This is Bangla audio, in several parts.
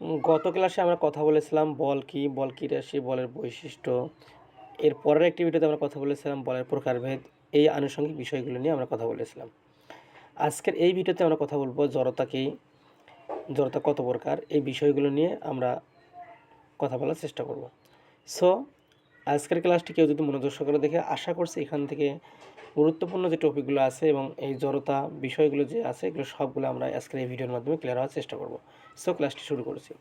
গত ক্লাসে আমরা কথা বলেছিলাম বল কি বল কি রাশি, বলের বৈশিষ্ট্য। এর পরের একটি ভিডিওতে আমরা কথা বলেছিলাম বলের প্রকারভেদ, এই আনুষঙ্গিক বিষয়গুলো নিয়ে আমরা কথা বলেছিলাম। আজকের এই ভিডিওতে আমরা কথা বলব জড়তা কি, জড়তা কত প্রকার, এই বিষয়গুলো নিয়ে আমরা কথা বলার চেষ্টা করব। সো আজকের ক্লাসটি কেউ যদি মনোযোগ সহকারে দেখে, আশা করছি এখান থেকে গুরুত্বপূর্ণ যে টপিকগুলো আছে এবং এই জড়তা বিষয়গুলো যে আছে, এগুলো সবগুলো আমরা আজকের এই ভিডিওর মাধ্যমে ক্লিয়ার হওয়ার চেষ্টা করব। সো ক্লাসটি শুরু করেছি।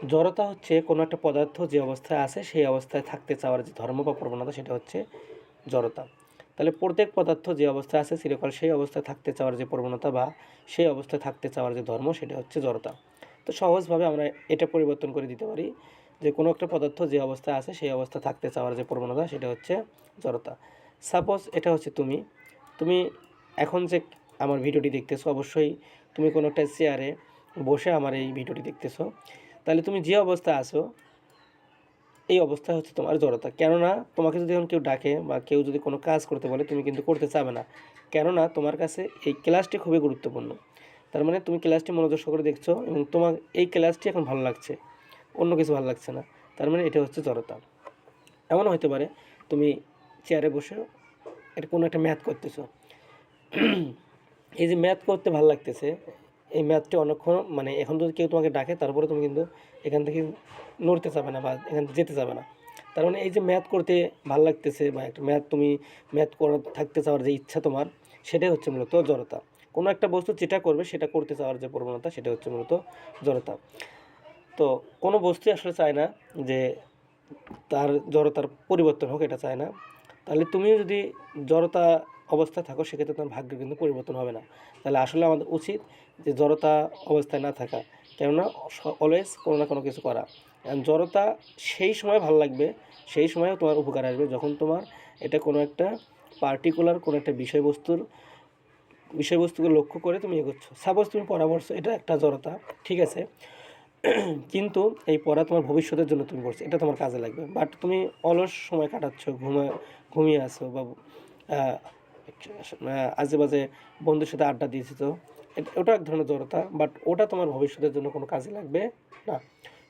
জড়তা হচ্ছে কোনো একটা পদার্থ যে অবস্থায় আছে, সেই অবস্থায় থাকতে চাওয়ার যে ধর্ম বা প্রবণতা, সেটা হচ্ছে জড়তা। তাহলে প্রত্যেক পদার্থ যে অবস্থায় আছে চিরকাল সেই অবস্থায় থাকতে চাওয়ার যে প্রবণতা বা সেই অবস্থায় থাকতে চাওয়ার যে ধর্ম, সেটা হচ্ছে জড়তা। তো সহজভাবে আমরা এটা পরিবর্তন করে দিতে পারি যে কোনো একটা পদার্থ যে অবস্থায় আছে, সেই অবস্থায় থাকতে চাওয়ার যে প্রবণতা, সেটা হচ্ছে জড়তা। সাপোজ এটা হচ্ছে তুমি তুমি এখন যে আমার ভিডিওটি দেখতেছো, অবশ্যই তুমি কোনো একটা চেয়ারে বসে আমার এই ভিডিওটি দেখতেছো। তাহলে তুমি যে অবস্থায় আছো, এই অবস্থা হচ্ছে তোমার জড়তা। কেননা তোমাকে যদি এখন কেউ ডাকে বা কেউ যদি কোনো কাজ করতে বলে, তুমি কিন্তু করতে চাবে না। কেননা তোমার কাছে এই ক্লাসটি খুবই গুরুত্বপূর্ণ। তার মানে তুমি ক্লাসটি মনোযোগ সহকারে দেখছ এবং তোমার এই ক্লাসটি এখন ভালো লাগছে। অন্য কিছু ভালো লাগছে না। তার মানে এটা হচ্ছে জড়তা। এমন হতে পারে তুমি চেয়ারে বসে এটা কোনো একটা ম্যাথ করতেছো। এই যে ম্যাথ করতে ভালো লাগতেছে, এই ম্যাথটি অনেকক্ষণ মানে এখন যদি কেউ তোমাকে ডাকে, তারপরে তুমি কিন্তু এখান থেকে নড়তে যাবে না বা এখান থেকে যেতে যাবে না। তার মানে এই যে ম্যাথ করতে ভালো লাগতেছে বা একটা ম্যাথ তুমি, ম্যাথ করা, থাকতে চাওয়ার যে ইচ্ছা তোমার, সেটাই হচ্ছে মূলত জড়তা। কোনো একটা বস্তু যেটা করবে, সেটা করতে চাওয়ার যে প্রবণতা, সেটা হচ্ছে মূলত জড়তা। তো কোনো বস্তুই আসলে চায় না যে তার জড়তার পরিবর্তন হোক, এটা চায় না। তাহলে তুমিও যদি জড়তা অবস্থায় থাকো, সেক্ষেত্রে তোমার ভাগ্যের কিন্তু পরিবর্তন হবে না। তাহলে আসলে আমাদের উচিত যে জড়তা অবস্থায় না থাকা, কেননা অলওয়েজ কোনো না কোনো কিছু করা। জড়তা সেই সময় ভালো লাগবে, সেই সময়ও তোমার উপকার আসবে। যখন তোমার এটা কোনো একটা পার্টিকুলার কোনো একটা বিষয়বস্তুর, বিষয়বস্তুকে লক্ষ্য করে তুমি এগোচ্ছ। সাপোজ তুমি পরামর্শ, এটা একটা জড়তা, ঠিক আছে? কিন্তু এই পড়া তোমার ভবিষ্যতের জন্য তুমি পড়ছো, এটা তোমার কাজে লাগবে। বাট তুমি অলস সময় কাটাচ্ছ, ঘুমা ঘুমিয়ে আসো বা আহ, আজে বাজে বন্ধুর সাথে আড্ডা দিয়েছ তো ওটা এক ধরনের জড়তা বাট ওটা তোমার ভবিষ্যতের জন্য কোনো কাজে লাগবে না।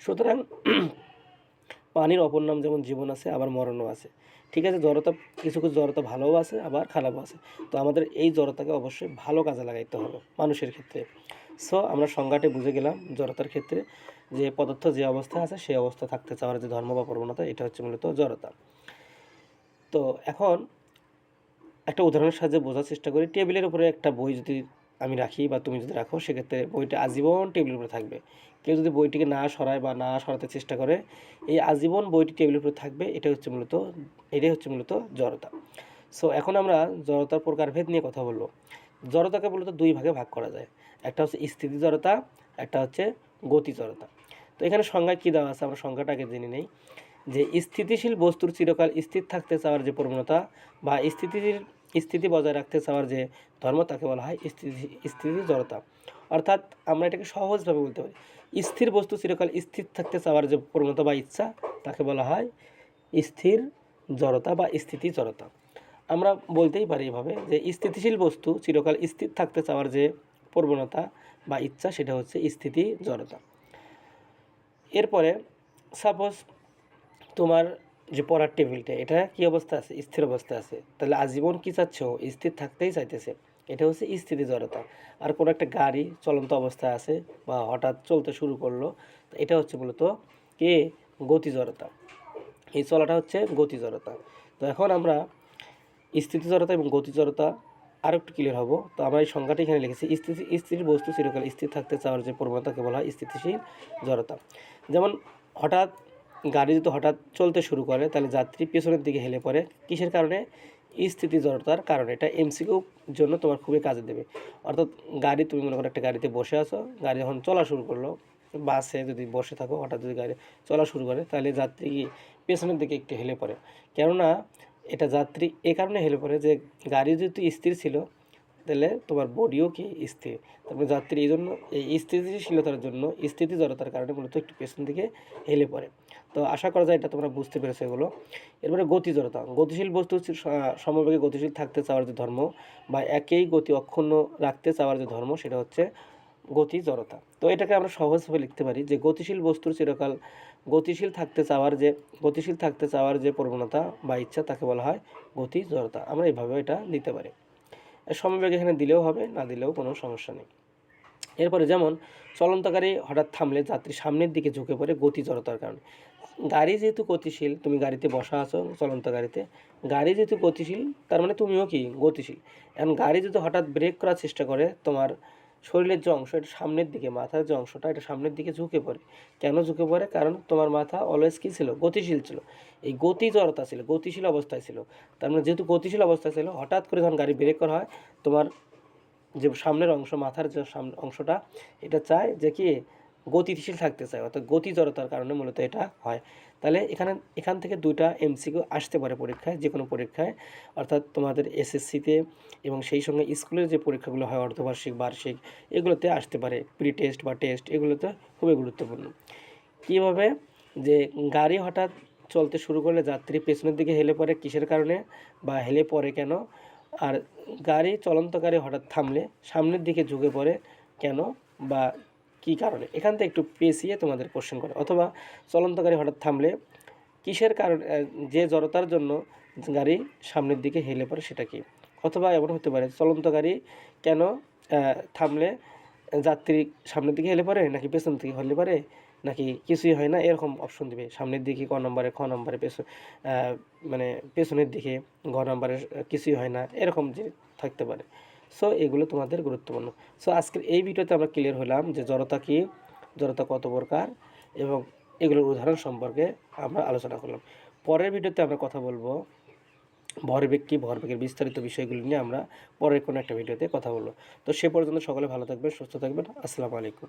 সুতরাং পানির অপর নাম যেমন জীবন আছে আবার মরণও আছে। ঠিক আছে জড়তা কিছু কিছু জড়তা ভালোও আছে আবার খারাপও আছে। তো আমাদের এই জড়তাকে অবশ্যই ভালো কাজে লাগাইতে হবে মানুষের ক্ষেত্রে। সো আমরা সংজ্ঞাটি বুঝে গেলাম জড়তার ক্ষেত্রে যে পদার্থ যে অবস্থা আছে সেই অবস্থা থাকতে চাওয়ার যে ধর্ম বা প্রবণতা এটা হচ্ছে মূলত জড়তা। তো এখন একটা উদাহরণের সাহায্যে বোঝার চেষ্টা করি, টেবিলের উপরে একটা বই যদি আমি রাখি বা তুমি যদি রাখো, সেক্ষেত্রে বইটা আজীবন টেবিলের উপরে থাকবে। কেউ যদি বইটিকে না সরায় বা না সরাতে চেষ্টা করে, এই আজীবন বইটি টেবিলের উপরে থাকবে এটা হচ্ছে মূলত, এটাই হচ্ছে মূলত জড়তা। সো এখন আমরা জড়তার প্রকারভেদ নিয়ে কথা বলব। জড়তাকে মূলত দুই ভাগে ভাগ করা যায়। একটা হচ্ছে স্থিতি জড়তা, একটা হচ্ছে গতি জড়তা। তো এখানে সংজ্ঞায় কী দেওয়া আছে? আমরা সংজ্ঞাটাকে জেনে নেই। যে স্থিতিশীল বস্তুর চিরকাল স্থির থাকতে চাওয়ার যে প্রবণতা বা স্থিতির স্থিতি বজায় রাখতে চাওয়ার যে ধর্ম তাকে বলা হয় স্থিতি স্থিতি জড়তা অর্থাৎ আমরা এটাকে সহজভাবে বলতে পারি। স্থির বস্তু চিরকাল স্থির থাকতে চাওয়ার যে প্রবণতা বা ইচ্ছা তাকে বলা হয় স্থির জড়তা বা স্থিতি জড়তা আমরা বলতেই পারি এভাবে যে স্থিতিশীল বস্তু চিরকাল স্থির থাকতে চাওয়ার যে প্রবণতা বা ইচ্ছা সেটা হচ্ছে স্থিতি জড়তা এরপরে সাপোজ তোমার যে পড়ার টেবিলটা, এটা কি অবস্থা আছে? স্থির অবস্থা আছে। তাহলে আজীবন কি চাচ্ছ? স্থির থাকতেই চাইতেছে। এটা হচ্ছে স্থিতি জড়তা। আর কোনো একটা গাড়ি চলন্ত অবস্থায় আছে বা হঠাৎ চলতে শুরু করল এটা হচ্ছে মূলত কে? গতি জড়তা। এই চলাটা হচ্ছে গতি জড়তা। তো এখন আমরা স্থিতি জড়তা এবং গতি জড়তা আরও একটু ক্লিয়ার হব। তো আমরা এই সংখ্যাটা এখানে লিখেছি স্থিতি স্থির বস্তু চিরকাল স্থির থাকতে চাওয়ার যে প্রবণতাকে বলা হয় স্থিতিশীল জড়তা। যেমন হঠাৎ গাড়ি যদি হঠাৎ চলতে শুরু করে, তাহলে যাত্রী পেছনের দিকে হেলে পড়ে। কিসের কারণে? স্থিতি জড়তার কারণে। এটা এমসিকিউ জন্য তোমার খুবই কাজে দেবে। অর্থাৎ গাড়ি, তুমি মনে করো একটা গাড়িতে বসে আছো, গাড়ি যখন চলা শুরু করল, বাসে যদি বসে থাকো, হঠাৎ যদি গাড়ি চলা শুরু করে, তাহলে যাত্রী পেছনের দিকে একটু হেলে পড়ে। কেননা, এটা যাত্রী এ কারণে হেলে পড়ে যে, গাড়ি যেহেতু স্থির ছিল তাহলে তোমার বডিও কি স্থির? তারপরে যাত্রী এই জন্য এই স্থিতিশীলতার জন্য স্থিতি জড়তার কারণে মূলত একটু পেছন দিকে হেলে পড়ে। তো আশা করা যায় এটা তোমরা বুঝতে পেরেছ এগুলো। এরপরে গতি জড়তা গতিশীল বস্তু সমবেগে গতিশীল থাকতে চাওয়ার যে ধর্ম বা একই গতি অক্ষুণ্ণ রাখতে চাওয়ার যে ধর্ম সেটা হচ্ছে গতি জড়তা তো এটাকে আমরা সহজভাবে লিখতে পারি যে গতিশীল বস্তুর চিরকাল গতিশীল থাকতে চাওয়ার যে, গতিশীল থাকতে চাওয়ার যে প্রবণতা বা ইচ্ছা তাকে বলা হয় গতি জড়তা আমরা এইভাবে এটা নিতে পারি। সমবেগ এখানে দিলেও হবে, না দিলেও কোনো সমস্যা নেই। এরপরে যেমন চলন্তকারী হঠাৎ থামলে যাত্রী সামনের দিকে ঝুঁকে পড়ে গতি জড়তার কারণে। গাড়ি যেহেতু গতিশীল, তুমি গাড়িতে বসা আছো চলন্ত গাড়িতে, গাড়ি যেহেতু গতিশীল, তার মানে তুমিও কি গতিশীল? এখন গাড়ি যদি হঠাৎ ব্রেক করার চেষ্টা করে তোমার শরীরের যে অংশ, এটা সামনের দিকে, মাথার যে অংশটা, এটা সামনের দিকে ঝুঁকে পড়ে। কেন ঝুঁকে পড়ে? কারণ তোমার মাথা অলওয়েজ কী ছিল? গতিশীল ছিল। এই গতি জড়তা ছিল, গতিশীল অবস্থায় ছিল। তার মানে যেহেতু গতিশীল অবস্থায় ছিল, হঠাৎ করে যখন গাড়ি ব্রেক করা হয়, তোমার যে সামনের অংশ, মাথার যে সামনে অংশটা, এটা চায় যে কি গতিশীল থাকতে চায়, অর্থাৎ গতি জড়তার কারণে মূলত এটা হয়। তাহলে এখানে, এখান থেকে দুইটা এমসিকিউ আসতে পারে পরীক্ষায় যে কোনো পরীক্ষায়। অর্থাৎ তোমাদের এসএসসিতে এবং সেই সঙ্গে স্কুলের যে পরীক্ষাগুলো হয়, অর্ধবার্ষিক, বার্ষিক, এগুলোতে আসতে পারে। প্রি টেস্ট বা টেস্ট এগুলোতে খুবই গুরুত্বপূর্ণ। কীভাবে? যে গাড়ি হঠাৎ চলতে শুরু করলে যাত্রী পেছনের দিকে হেলে পড়ে কিসের কারণে বা হেলে পড়ে কেন? আর গাড়ি, চলন্ত গাড়ি হঠাৎ থামলে সামনের দিকে ঝুঁকে পড়ে কেন? বা কী কারণে? এখান থেকে একটু পেঁচিয়ে তোমাদের কোশ্চেন করে। অথবা চলন্ত গাড়ি হঠাৎ থামলে কিসের কারণে যে জড়তার জন্য গাড়ি সামনের দিকে হেলে পড়ে সেটা কি? অথবা এমন হতে পারে, চলন্ত গাড়ি কেন থামলে যাত্রী সামনের দিকে হেলে পড়ে নাকি পেছন দিকে হলে পারে নাকি কিছুই হয় না? এরকম অপশন দিবে। সামনের দিকে ক নম্বরে, খ নম্বরে পেছন মানে পেছনের দিকে ঘ নম্বরে কিছুই হয় না। এরকম যে থাকতে পারে। সো এগুলো তোমাদের গুরুত্বপূর্ণ। সো আজকের এই ভিডিওতে আমরা ক্লিয়ার হলাম যে জড়তা কী, জড়তা কত প্রকার এবং এগুলোর উদাহরণ সম্পর্কে আমরা আলোচনা করলাম। পরের ভিডিওতে আমরা কথা বলব ভরবেগ কী, ভরবেগের বিস্তারিত বিষয়গুলি নিয়ে আমরা পরের কোনো একটা ভিডিওতে কথা বলব। তো সে পর্যন্ত সকলে ভালো থাকবেন, সুস্থ থাকবেন। আসসালামু আলাইকুম।